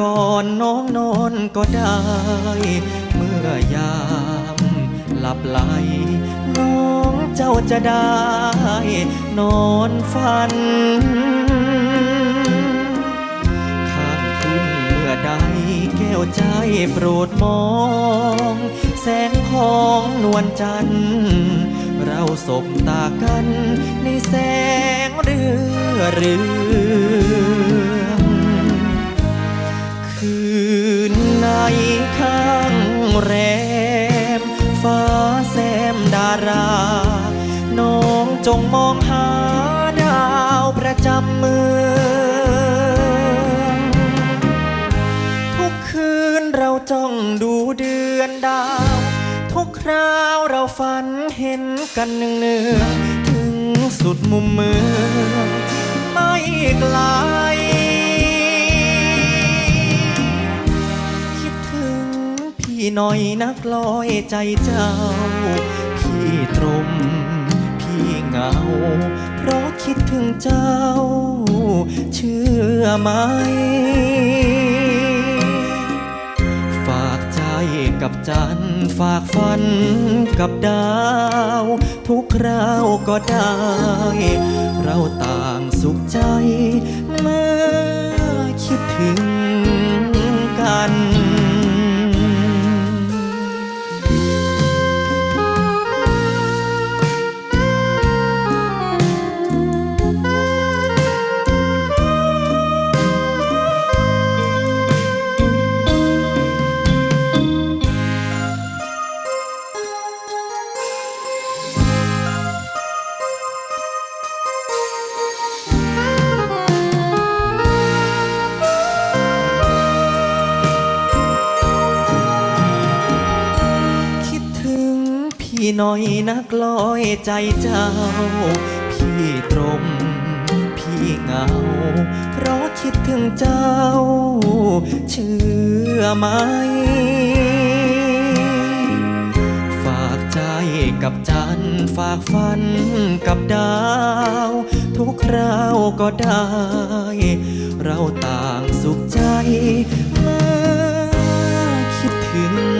ก่อนน้องนอนก็ได้ เมื่อยามหลับไหล น้องเจ้าจะได้ นอนฝันข้ามคืนเมื่อใดแก้วใจโปรดมอง แสงของนวลจันทร์เราสบตากันในแสงเรือเรือ แซมดารา น้องจงมองหาดาวประจำเมืองทุกคืนเราจ้องดูเดือนดาว ทุกคราวเราฝันเห็นกันเนืองถึงสุดมุมเมืองไม่ไกล หน่อยนักลอยใจเจ้า พี่ตรม พี่เหงา เพราะคิดถึงเจ้า เชื่อไหม ฝากใจกับจันฝากฝันกับดาว ทุกคราวก็ได้ เราต่างสุขใจเมื่ หน่อยนักลอยใจเจ้า พี่ตรม พี่เหงา เพราะคิดถึงเจ้า เชื่อไหม ฝากใจกับจันฝากฝันกับดาว ทุกคราวก็ได้ เราต่างสุขใจเมื่อคิดถึง